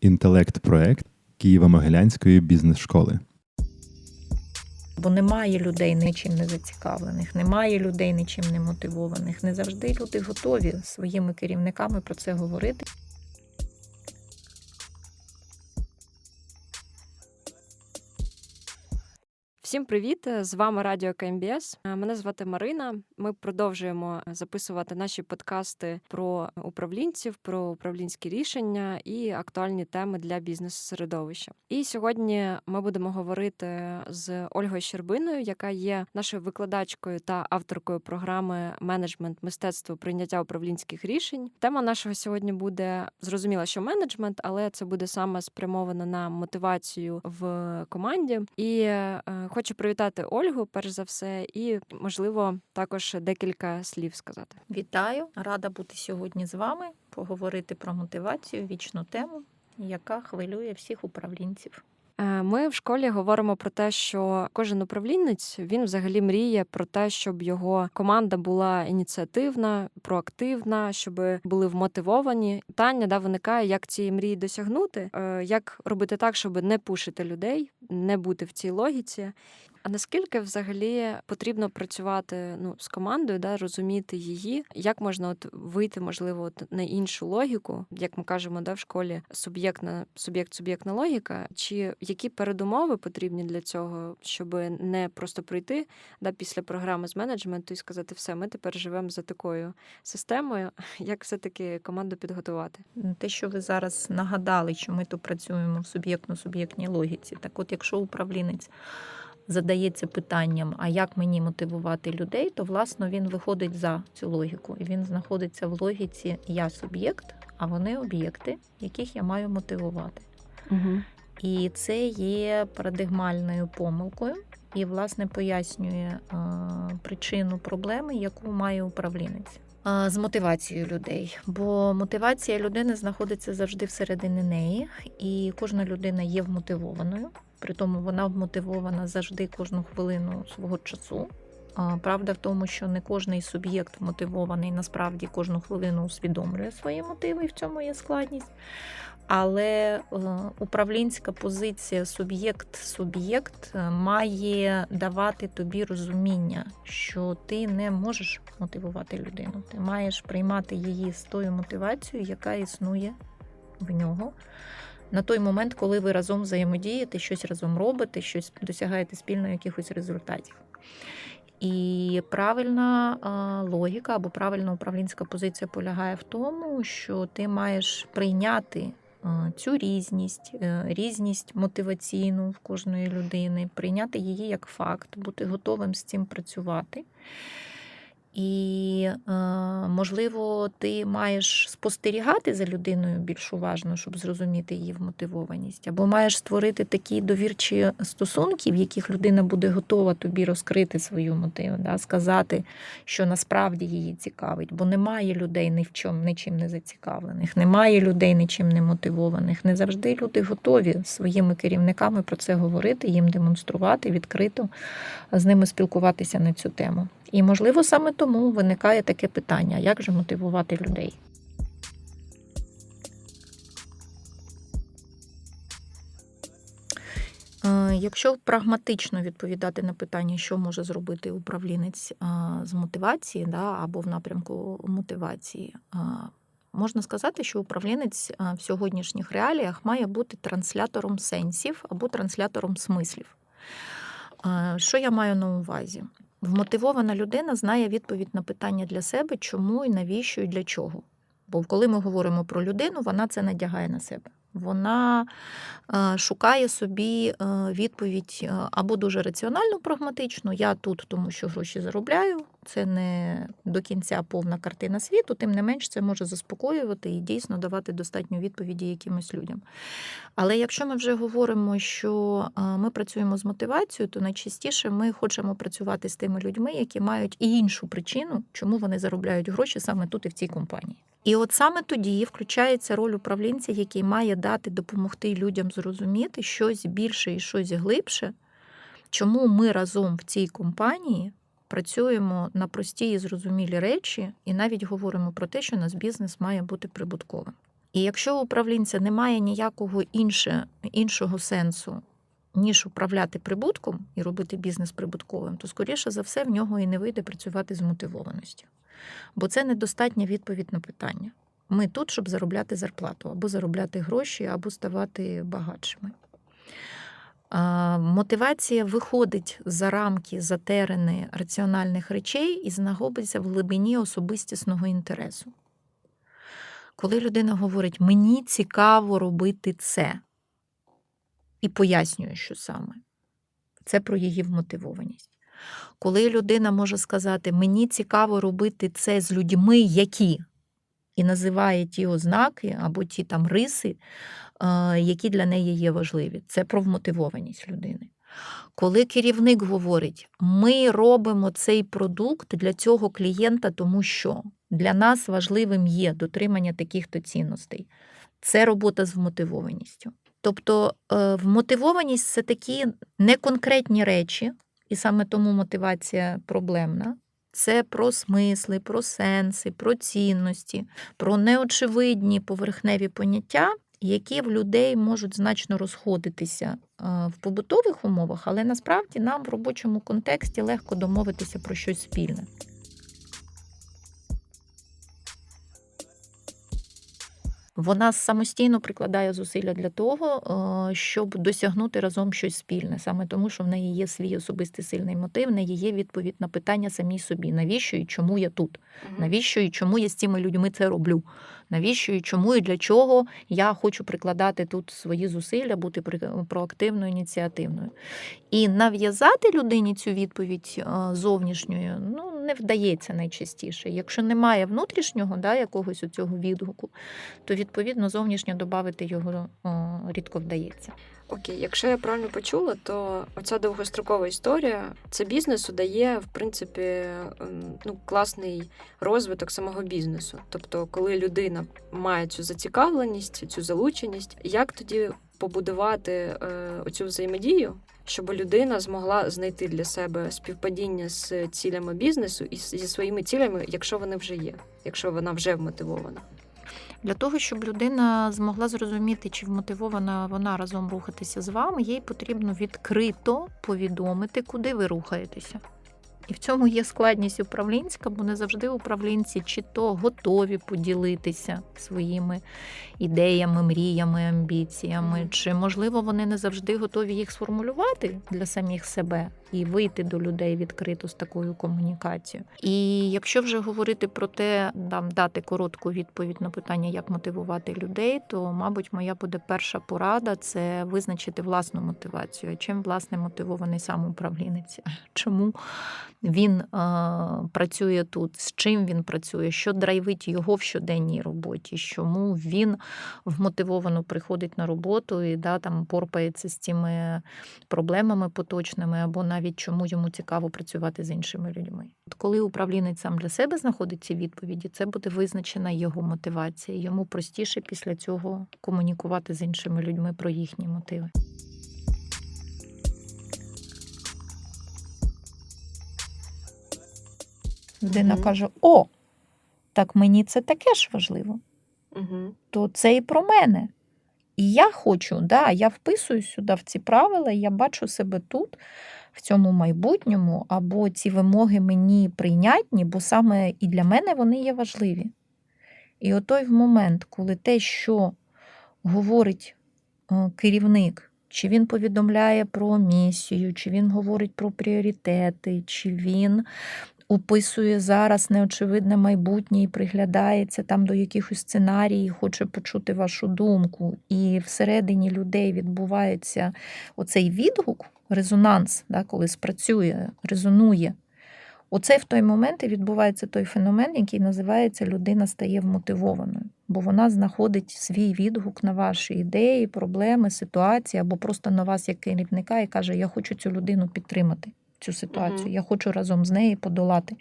інтелект-проект Києво-Могилянської бізнес-школи. Бо немає людей нічим не зацікавлених, немає людей нічим не мотивованих. Не завжди люди готові своїми керівниками про це говорити. Всім привіт! З вами Радіо КМБС. Е, Мене звати Марина. Ми продовжуємо записувати наші подкасти про управлінців, про управлінські рішення і актуальні теми для бізнес-середовища. І сьогодні ми будемо говорити з Ольгою Щербиною, яка є нашою викладачкою та авторкою програми менеджмент мистецтво прийняття управлінських рішень. Тема нашого сьогодні буде зрозуміла, що менеджмент, але це буде саме спрямовано на мотивацію в команді. І е, хочу привітати Ольгу, перш за все, і можливо також декілька слів сказати. Вітаю! Рада бути сьогодні з вами, поговорити про мотивацію, вічну тему, яка хвилює всіх управлінців. Е, Ми в школі говоримо про те, що кожен управлінець він взагалі мріє про те, щоб його команда була ініціативна, проактивна, щоб були вмотивовані. Питання да виникає, як цієї мрії досягнути, е, як робити так, щоб не пушити людей, не бути в цій логіці. А наскільки взагалі потрібно працювати ну з командою, да розуміти її, як можна от вийти, можливо, от на іншу логіку, як ми кажемо, да в школі суб'єктна суб'єкт, суб'єктна логіка, чи які передумови потрібні для цього, щоб не просто прийти да після програми з менеджменту і сказати, все, ми тепер живемо за такою системою. Як все таки команду підготувати? Те, що ви зараз нагадали, що ми тут працюємо в суб'єктно-суб'єктній логіці. Так, от, якщо управлінець задається питанням, а як мені мотивувати людей, то власно він виходить за цю логіку. І він знаходиться в логіці Я суб'єкт, а вони об'єкти, яких я маю мотивувати. Угу. І це є парадигмальною помилкою, і, власне, пояснює е, причину проблеми, яку має управлінець. З мотивацією людей, бо мотивація людини знаходиться завжди всередині неї, і кожна людина є вмотивованою. При тому вона вмотивована завжди кожну хвилину свого часу. Правда в тому, що не кожний суб'єкт мотивований насправді кожну хвилину усвідомлює свої мотиви, і в цьому є складність. Але е, управлінська позиція суб'єкт-суб'єкт е, має давати тобі розуміння, що ти не можеш мотивувати людину. Ти маєш приймати її з тою мотивацією, яка існує в нього. На той момент, коли ви разом взаємодієте, щось разом робите, щось досягаєте спільно якихось результатів. І правильна логіка або правильна управлінська позиція полягає в тому, що ти маєш прийняти цю різність, е, різність мотиваційну в кожної людини, прийняти її як факт, бути готовим з цим працювати. І, е, можливо, ти маєш спостерігати за людиною більш уважно, щоб зрозуміти її вмотивованість, або маєш створити такі довірчі стосунки, в яких людина буде готова тобі розкрити свою мотиву, да, сказати, що насправді її цікавить, бо немає людей ні в чому нічим не зацікавлених, немає людей нічим не мотивованих. Не завжди люди готові своїми керівниками про це говорити, їм демонструвати відкрито з ними спілкуватися на цю тему. І, можливо, саме тому виникає таке питання: як же мотивувати людей? Е, Якщо прагматично відповідати на питання, що може зробити управлінець е, з мотивації да, або в напрямку мотивації, е, можна сказати, що управлінець в сьогоднішніх реаліях має бути транслятором сенсів або транслятором смислів. Що я маю на увазі? Вмотивована людина знає відповідь на питання для себе, чому і навіщо і для чого. Бо коли ми говоримо про людину, вона це надягає на себе. Вона е, шукає собі е, відповідь е, або дуже раціонально, прагматично. Я тут, тому що гроші заробляю. Це не до кінця повна картина світу, тим не менш це може заспокоювати і дійсно давати достатньо відповіді якимось людям. Але якщо ми вже говоримо, що ми працюємо з мотивацією, то найчастіше ми хочемо працювати з тими людьми, які мають і іншу причину, чому вони заробляють гроші саме тут і в цій компанії. І от саме тоді включається роль управлінця, який має дати допомогти людям зрозуміти щось більше і щось глибше, чому ми разом в цій компанії працюємо на прості і зрозумілі речі, і навіть говоримо про те, що наш бізнес має бути прибутковим. І якщо у управлінця немає ніякого інше, іншого сенсу, ніж управляти прибутком і робити бізнес прибутковим, то скоріше за все в нього і не вийде працювати з мотивованістю. Бо це недостатня відповідь на питання. Ми тут, щоб заробляти зарплату, або заробляти гроші, або ставати багатшими. Мотивація виходить за рамки, за терени раціональних речей і знаходиться в глибині особистісного інтересу. Коли людина говорить, мені цікаво робити це, і пояснює, що саме, це про її вмотивованість. Коли людина може сказати, мені цікаво робити це з людьми, які, і називає ті ознаки або ті там риси, які для неї є важливі, це про вмотивованість людини. Коли керівник говорить, ми робимо цей продукт для цього клієнта, тому що для нас важливим є дотримання таких-то цінностей, це робота з вмотивованістю. Тобто е, вмотивованість це такі неконкретні речі, і саме тому мотивація проблемна. Це про смисли, про сенси, про цінності, про неочевидні поверхневі поняття, які в людей можуть значно розходитися е, в побутових умовах, але насправді нам в робочому контексті легко домовитися про щось спільне. Вона самостійно прикладає зусилля для того, е, щоб досягнути разом щось спільне, саме тому, що в неї є свій особистий сильний мотив, в неї є відповідь на питання самій собі, навіщо і чому я тут, навіщо і чому я з цими людьми це роблю, навіщо і чому і для чого я хочу прикладати тут свої зусилля, бути при- проактивною, ініціативною. І нав'язати людині цю відповідь е, зовнішньою ну, не вдається найчастіше. Якщо немає внутрішнього да, якогось цього відгуку, то відповідно зовнішньо додати його рідко вдається. Окей, якщо я правильно почула, то оця довгострокова історія це бізнесу дає, в принципі, ем, ну, класний розвиток самого бізнесу. Тобто, коли людина має цю зацікавленість, цю залученість, як тоді побудувати е, оцю взаємодію, щоб людина змогла знайти для себе співпадіння з цілями бізнесу і зі своїми цілями, якщо вони вже є, якщо вона вже вмотивована. Для того, щоб людина змогла зрозуміти, чи вмотивована вона разом рухатися з вами, їй потрібно відкрито повідомити, куди ви рухаєтеся. І в цьому є складність управлінська, бо не завжди управлінці чи то готові поділитися своїми ідеями, мріями, амбіціями, чи можливо вони не завжди готові їх сформулювати для самих себе і вийти до людей відкрито з такою комунікацією. І якщо вже говорити про те, там дати коротку відповідь на питання, як мотивувати людей, то мабуть, моя буде перша порада це визначити власну мотивацію. Чим власне мотивований сам управлінець? Чому він е, працює тут, з чим він працює, що драйвить його в щоденній роботі, чому він вмотивовано приходить на роботу і да, там порпається з цими проблемами поточними, або навіть чому йому цікаво працювати з іншими людьми. От коли управлінець сам для себе знаходить ці відповіді, це буде визначена його мотивація. Йому простіше після цього комунікувати з іншими людьми про їхні мотиви. Людина Мгм. каже: О, так мені це таке ж важливо. Угу. то це і про мене. І я хочу, да, я вписую сюди в ці правила, я бачу себе тут, в цьому майбутньому, або ці вимоги мені прийнятні, бо саме і для мене вони є важливі. І отой в момент, коли те, що говорить е, керівник, чи він повідомляє про місію, чи він говорить про пріоритети, чи він описує зараз неочевидне майбутнє і приглядається там до якихось сценаріїв, хоче почути вашу думку. І всередині людей відбувається оцей відгук, резонанс, да, коли спрацює, резонує. Оце в той момент і відбувається той феномен, який називається людина стає вмотивованою, бо вона знаходить свій відгук на ваші ідеї, проблеми, ситуації, або просто на вас як керівника і каже: Я хочу цю людину підтримати, цю ситуацію, Мгм. я хочу разом з нею подолати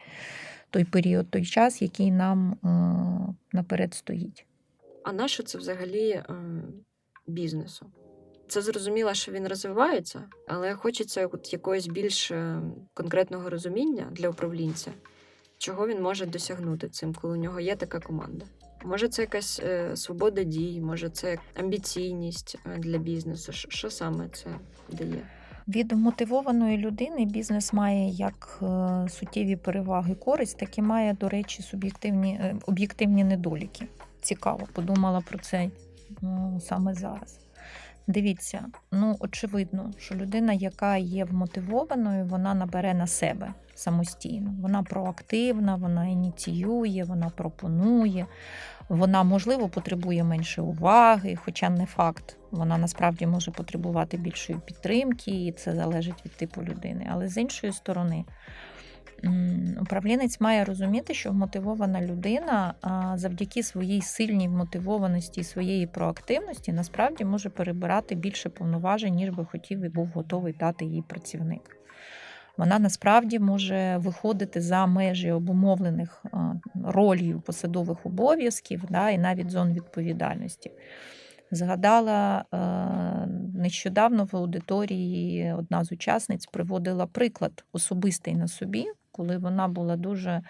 той період, той час, який нам е, наперед стоїть. А на що це взагалі е, бізнесу? Це зрозуміло, що він розвивається, але хочеться от якогось більш е, конкретного розуміння для управлінця, чого він може досягнути цим, коли у нього є така команда. Може, це якась е, свобода дій, може, це амбіційність для бізнесу. Що, що саме це дає? Від мотивованої людини бізнес має як е, суттєві переваги користь, так і має, до речі, суб'єктивні е, об'єктивні недоліки. Цікаво, подумала про це ну, саме зараз. Дивіться, ну очевидно, що людина, яка є вмотивованою, вона набере на себе самостійно. Вона проактивна, вона ініціює, вона пропонує, вона, можливо, потребує менше уваги, хоча не факт. Вона насправді може потребувати більшої підтримки, і це залежить від типу людини. Але з іншої сторони, управлінець має розуміти, що вмотивована людина завдяки своїй сильній вмотивованості і своєї проактивності насправді може перебирати більше повноважень, ніж би хотів і був готовий дати їй працівник. Вона насправді може виходити за межі обумовлених а, ролью посадових обов'язків да, і навіть зон відповідальності. Згадала е, нещодавно в аудиторії одна з учасниць приводила приклад особистий на собі, коли вона була дуже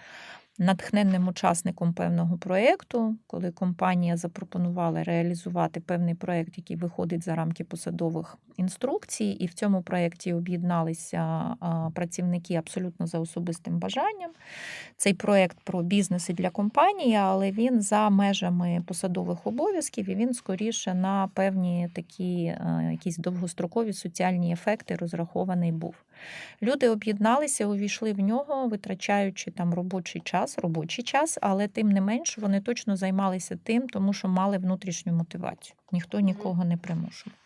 натхненним учасником певного проєкту, коли компанія запропонувала реалізувати певний проєкт, який виходить за рамки посадових інструкцій, і в цьому проєкті об'єдналися працівники абсолютно за особистим бажанням. Цей проєкт про бізнес і для компанії, але він за межами посадових обов'язків і він скоріше на певні такі е, якісь довгострокові соціальні ефекти розрахований був. Люди об'єдналися, увійшли в нього, витрачаючи там робочий час, робочий час, але тим не менш вони точно займалися тим, тому що мали внутрішню мотивацію. Ніхто нікого не примушував.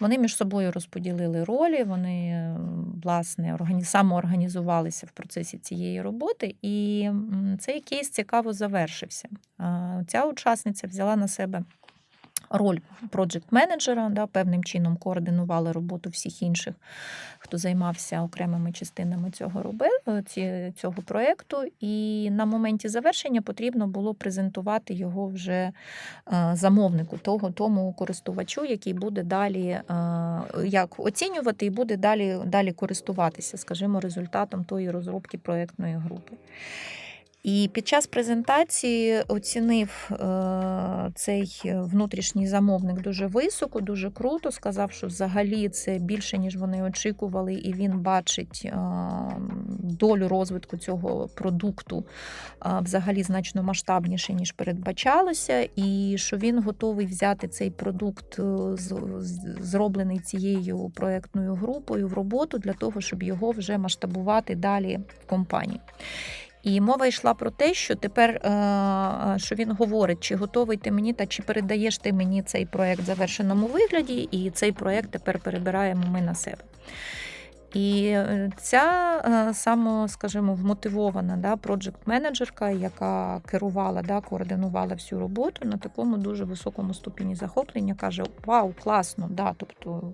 Вони між собою розподілили ролі, вони власне самоорганізувалися в процесі цієї роботи, і цей кейс цікаво завершився. Ця учасниця взяла на себе роль проджект-менеджера, да, певним чином координувала роботу всіх інших, хто займався окремими частинами цього роби, е, цього проєкту. І на моменті завершення потрібно було презентувати його вже е, замовнику, того тому користувачу, який буде далі е, як оцінювати і буде далі, далі користуватися, скажімо, результатом тої розробки проєктної групи. І під час презентації оцінив е, цей внутрішній замовник дуже високо, дуже круто. Сказав, що взагалі це більше, ніж вони очікували, і він бачить е, долю розвитку цього продукту е, взагалі значно масштабніше, ніж передбачалося, і що він готовий взяти цей продукт, е, з- зроблений цією проектною групою в роботу для того, щоб його вже масштабувати далі в компанії. І мова йшла про те, що тепер е, що він говорить, чи готовий ти мені та чи передаєш ти мені цей проект в завершеному вигляді, і цей проект тепер перебираємо ми на себе. І е, ця е, само, скажімо, вмотивована да, проджект-менеджерка, яка керувала, да, координувала всю роботу на такому дуже високому ступені захоплення, каже: Вау, класно! Да, тобто,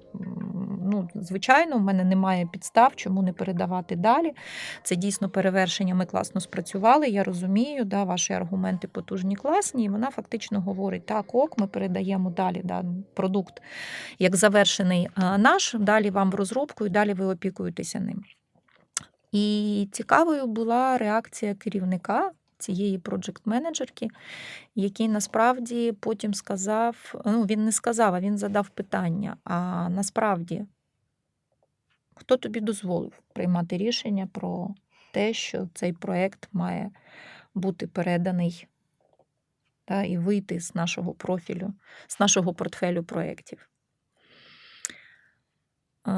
ну, звичайно, в мене немає підстав, чому не передавати далі. Це дійсно перевершення. Ми класно спрацювали. Я розумію, да, ваші аргументи потужні, класні. І вона фактично говорить: так, ок, ми передаємо далі да, продукт як завершений наш, далі вам в розробку, і далі ви опікуєтеся ним. І цікавою була реакція керівника цієї проджект-менеджерки, який насправді потім сказав: ну, він не сказав, а він задав питання: а насправді, хто тобі дозволив приймати рішення про те, що цей проект має бути переданий та, і вийти з нашого профілю, з нашого портфелю проєктів? Е,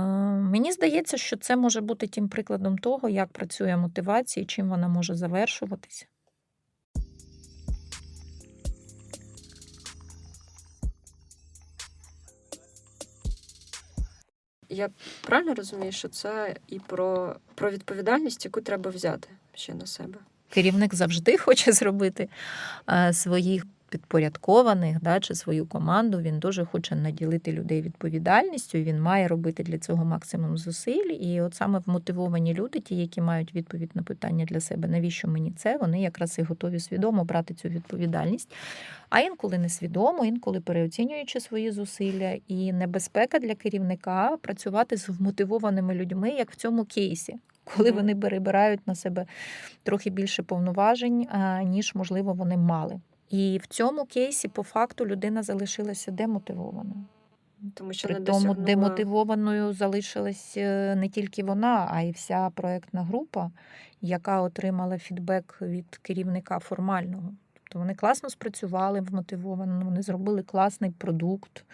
Мені здається, що це може бути тим прикладом того, як працює мотивація і чим вона може завершуватися. Я правильно розумію, що це і про, про відповідальність, яку треба взяти ще на себе. Керівник завжди хоче зробити е, своїх підпорядкованих да, чи свою команду. Він дуже хоче наділити людей відповідальністю, і він має робити для цього максимум зусиль. І от саме вмотивовані люди, ті, які мають відповідь на питання для себе, навіщо мені це, вони якраз і готові свідомо брати цю відповідальність. А інколи несвідомо, інколи переоцінюючи свої зусилля, і небезпека для керівника працювати з вмотивованими людьми, як в цьому кейсі. Коли вони перебирають на себе трохи більше повноважень, ніж можливо вони мали. І в цьому кейсі, по факту, людина залишилася демотивованою. Тому що При не тому досягнула... демотивованою залишилась е, не тільки вона, а й вся проєктна група, яка отримала фідбек від керівника формального. Тобто вони класно спрацювали вмотивовано, вони зробили класний продукт.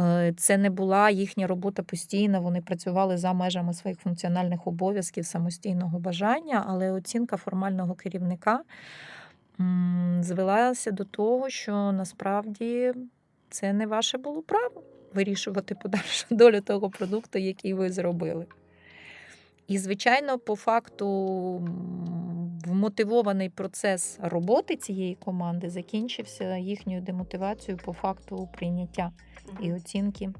Е, Це не була їхня робота постійна, вони працювали за межами своїх функціональних обов'язків, самостійного бажання, але оцінка формального керівника звелася до того, що насправді це не ваше було право вирішувати подальшу долю того продукту, який ви зробили. І, звичайно, по факту вмотивований процес роботи цієї команди закінчився їхньою демотивацією по факту прийняття і оцінки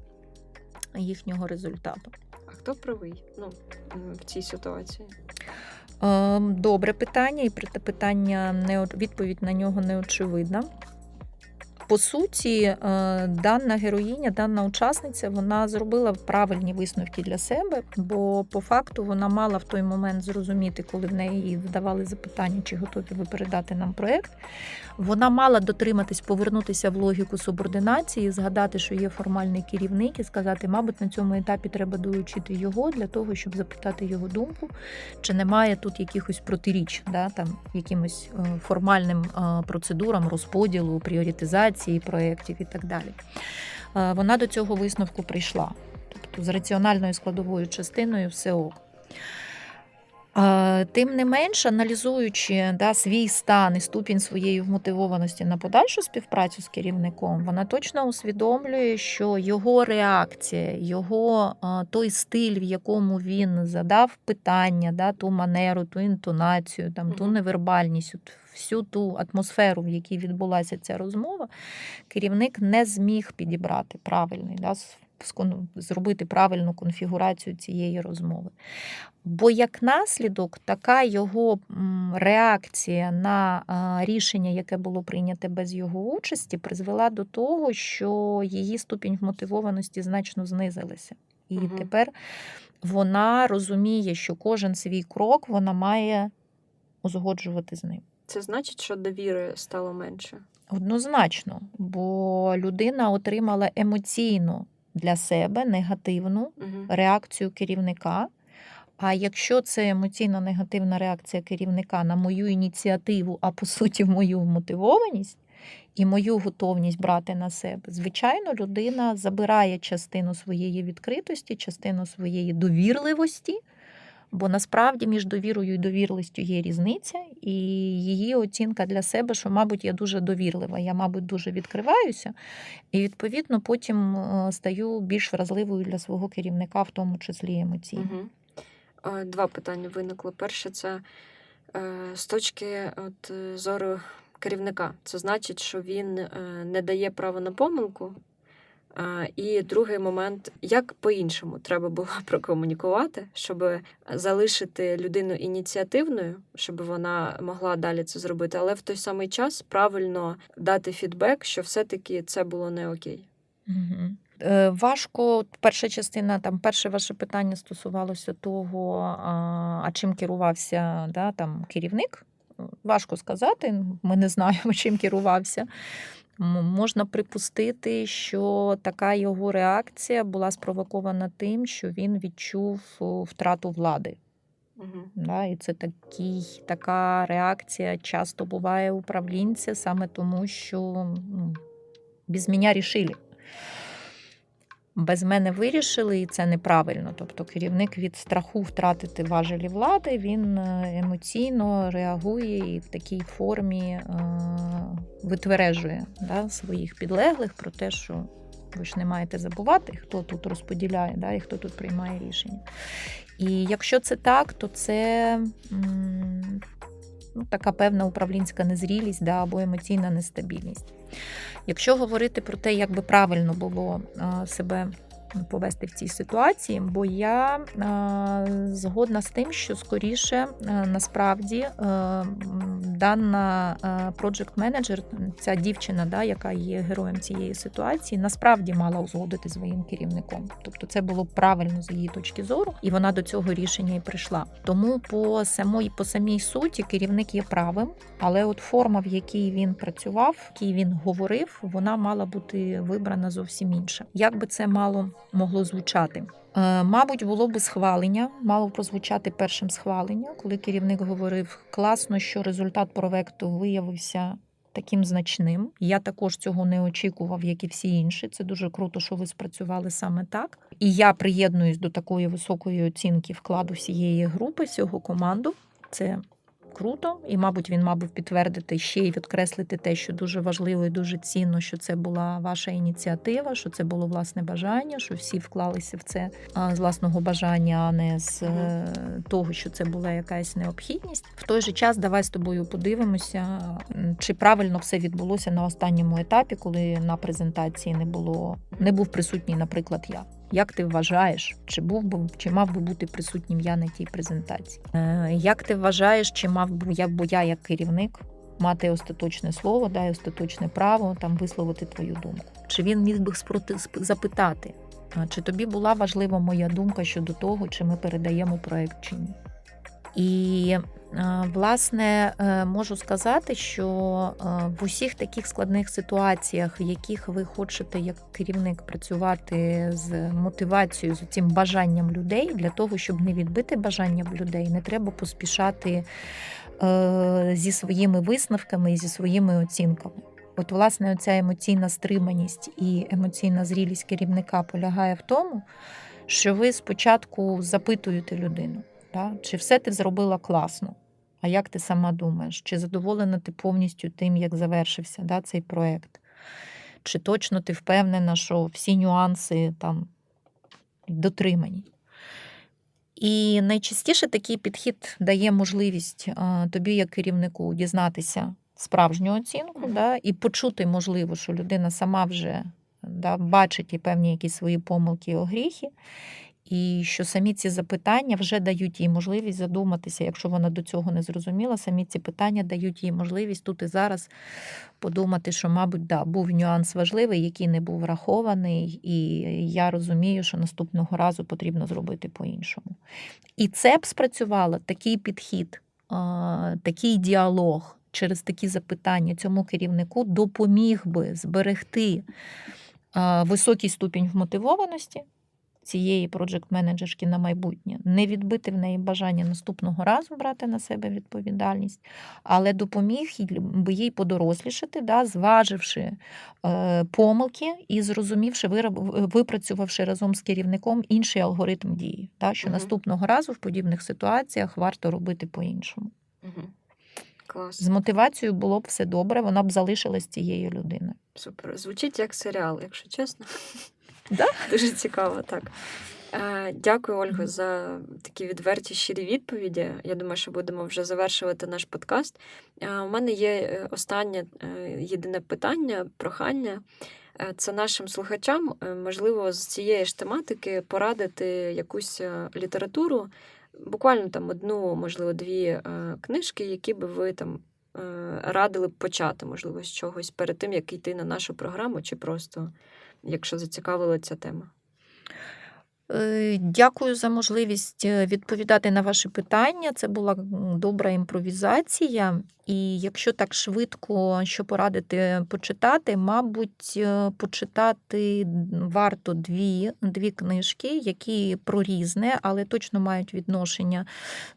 їхнього результату. А хто правий ну, в цій ситуації? Ем, Добре питання, і проте питання не відповідь на нього не очевидна. По суті, е, дана героїня, дана учасниця, вона зробила правильні висновки для себе, бо по факту вона мала в той момент зрозуміти, коли в неї вдавали запитання, чи готові ви передати нам проєкт. Вона мала дотриматись, повернутися в логіку субординації, згадати, що є формальний керівник, і сказати, мабуть, на цьому етапі треба долучити його для того, щоб запитати його думку, чи немає тут якихось протиріч, да, там, якимось е, формальним е, процедурам розподілу, пріоритизації проєктів і так далі. Е, Вона до цього висновку прийшла. Тобто з раціональною складовою частиною все ок. Тим не менш, аналізуючи да, свій стан і ступінь своєї вмотивованості на подальшу співпрацю з керівником, вона точно усвідомлює, що його реакція, його той стиль, в якому він задав питання, да, ту манеру, ту інтонацію, там, ту невербальність, всю ту атмосферу, в якій відбулася ця розмова, керівник не зміг підібрати правильний, да, зробити правильну конфігурацію цієї розмови. Бо як наслідок, така його реакція на рішення, яке було прийняте без його участі, призвела до того, що її ступінь вмотивованості значно знизилася. І Мгм. тепер вона розуміє, що кожен свій крок вона має узгоджувати з ним. Це значить, що довіри стало менше. Однозначно, бо людина отримала емоційно для себе негативну Угу. реакцію керівника. А якщо це емоційно негативна реакція керівника на мою ініціативу, а по суті, мою мотивованість і мою готовність брати на себе, звичайно, людина забирає частину своєї відкритості, частину своєї довірливості. Бо насправді між довірою і довірливістю є різниця, і її оцінка для себе, що, мабуть, я дуже довірлива, я, мабуть, дуже відкриваюся, і відповідно потім е, стаю більш вразливою для свого керівника, в тому числі емоційно. Угу. Два питання виникло. Перше, це е, з точки от, зору керівника. Це значить, що він е, не дає права на помилку. І другий момент, як по-іншому треба було прокомунікувати, щоб залишити людину ініціативною, щоб вона могла далі це зробити, але в той самий час правильно дати фідбек, що все-таки це було не окей. Угу. Важко, перша частина, там перше ваше питання стосувалося того, а чим керувався да, там, керівник. Важко сказати, ми не знаємо, чим керувався. Можна припустити, що така його реакція була спровокована тим, що він відчув втрату влади. Угу. Да, і це такий, така реакція часто буває у управлінця саме тому, що ну, без мене рішили. Без мене вирішили, і це неправильно. Тобто керівник від страху втратити важелі влади, він е, емоційно реагує і в такій формі е, витвережує да, своїх підлеглих про те, що ви ж не маєте забувати, хто тут розподіляє да, і хто тут приймає рішення. І якщо це так, то це ну, така певна управлінська незрілість да, або емоційна нестабільність. Якщо говорити про те, як би правильно було себе повести в цій ситуації, бо я е, згодна з тим, що скоріше е, насправді е, дана проджект менеджер, ця дівчина, да, яка є героєм цієї ситуації, насправді мала узгодити своїм керівником. Тобто, це було правильно з її точки зору, і вона до цього рішення і прийшла. Тому по самої по самій суті керівник є правим, але от форма, в якій він працював, в якій він говорив, вона мала бути вибрана зовсім інша. Як би це мало могло звучати? Е, Мабуть, було би схвалення, мало прозвучати першим схвалення, коли керівник говорив класно, що результат проекту виявився таким значним. Я також цього не очікував, як і всі інші. Це дуже круто, що ви спрацювали саме так. І я приєднуюсь до такої високої оцінки вкладу всієї групи, всього команду. Це круто, і, мабуть, він мав би підтвердити ще й відкреслити те, що дуже важливо і дуже цінно, що це була ваша ініціатива, що це було власне бажання, що всі вклалися в це з власного бажання, а не з е, того, що це була якась необхідність. В той же час давай з тобою подивимося, чи правильно все відбулося на останньому етапі, коли на презентації не було, не був присутній, наприклад, я. Як ти вважаєш, чи був би чи мав би бути присутнім я на тій презентації? Е, як ти вважаєш, чи мав би я, бо я як керівник мати остаточне слово, да, і остаточне право там висловити твою думку? Чи він міг би спроти запитати, чи тобі була важлива моя думка щодо того, чи ми передаємо проект чи ні? І власне е, можу сказати, що е, в усіх таких складних ситуаціях, в яких ви хочете як керівник працювати з мотивацією, з цим бажанням людей, для того, щоб не відбити бажання в людей, не треба поспішати е, зі своїми висновками і зі своїми оцінками. От, власне, оця емоційна стриманість і емоційна зрілість керівника полягає в тому, що ви спочатку запитуєте людину, да? чи все ти зробила класно. А як ти сама думаєш? Чи задоволена ти повністю тим, як завершився да, цей проєкт? Чи точно ти впевнена, що всі нюанси там дотримані? І найчастіше такий підхід дає можливість а, тобі, як керівнику, дізнатися справжню оцінку да, і почути, можливо, що людина сама вже да, бачить і певні якісь свої помилки і огріхи, і що самі ці запитання вже дають їй можливість задуматися, якщо вона до цього не зрозуміла, самі ці питання дають їй можливість тут і зараз подумати, що, мабуть, да, був нюанс важливий, який не був врахований, і я розумію, що наступного разу потрібно зробити по-іншому. І це б спрацювало такий підхід, такий діалог через такі запитання цьому керівнику допоміг би зберегти високий ступінь вмотивованості цієї проджект-менеджерки на майбутнє, не відбити в неї бажання наступного разу брати на себе відповідальність, але допоміг їй- би їй подорослішати, да, зваживши е, помилки і зрозумівши, вироб- випрацювавши разом з керівником інший алгоритм дії, да, що Мгм. наступного разу в подібних ситуаціях варто робити по-іншому. Угу. Клас. З мотивацією було б все добре, вона б залишилась цією людиною. Супер. Звучить як серіал, якщо чесно. Да? Дуже цікаво, так. Е, Дякую, Ольго, за такі відверті щирі відповіді. Я думаю, що будемо вже завершувати наш подкаст. Е, У мене є е, останнє єдине питання, прохання. Це нашим слухачам, можливо, з цієї ж тематики порадити якусь літературу, буквально там одну, можливо, дві книжки, які би ви там радили почати, можливо, з чогось перед тим, як йти на нашу програму, чи просто якщо зацікавила ця тема. Е, Дякую за можливість е, відповідати на ваші питання. Це була добра імпровізація. І якщо так швидко, що порадити почитати, мабуть, е, почитати варто дві, дві книжки, які про різне, але точно мають відношення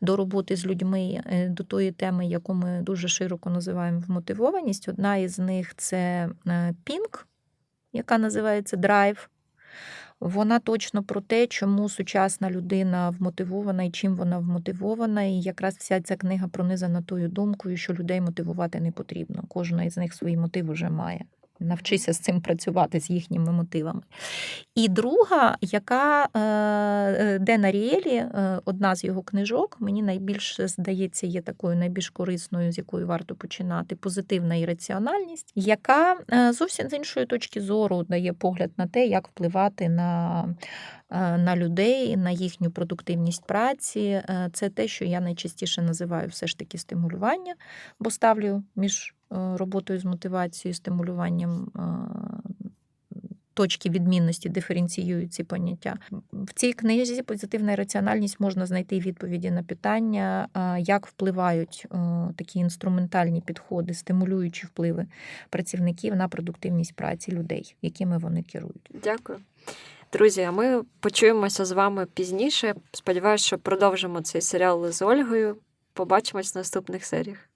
до роботи з людьми, до тої теми, яку ми дуже широко називаємо вмотивованість. Одна із них це Пінк, яка називається Драйв. Вона точно про те, чому сучасна людина вмотивована і чим вона вмотивована. І якраз вся ця книга пронизана тою думкою, що людей мотивувати не потрібно. Кожна із них свої мотиви вже має. Навчися з цим працювати з їхніми мотивами. І друга, яка е, е, Дена Ріелі, е, одна з його книжок, мені найбільше здається, є такою найбільш корисною, з якої варто починати позитивна ірраціональність, яка е, зовсім з іншої точки зору дає погляд на те, як впливати на, на людей, на їхню продуктивність праці. Це те, що я найчастіше називаю все ж таки стимулювання, бо ставлю між роботою з мотивацією, стимулюванням е, точки відмінності диференціюють ці поняття. В цій книзі позитивна раціональність можна знайти відповіді на питання, як впливають е, такі інструментальні підходи, стимулюючі впливи працівників на продуктивність праці людей, якими вони керують. Дякую. Друзі, а ми почуємося з вами пізніше. Сподіваюся, що продовжимо цей серіал з Ольгою. Побачимось в наступних серіях.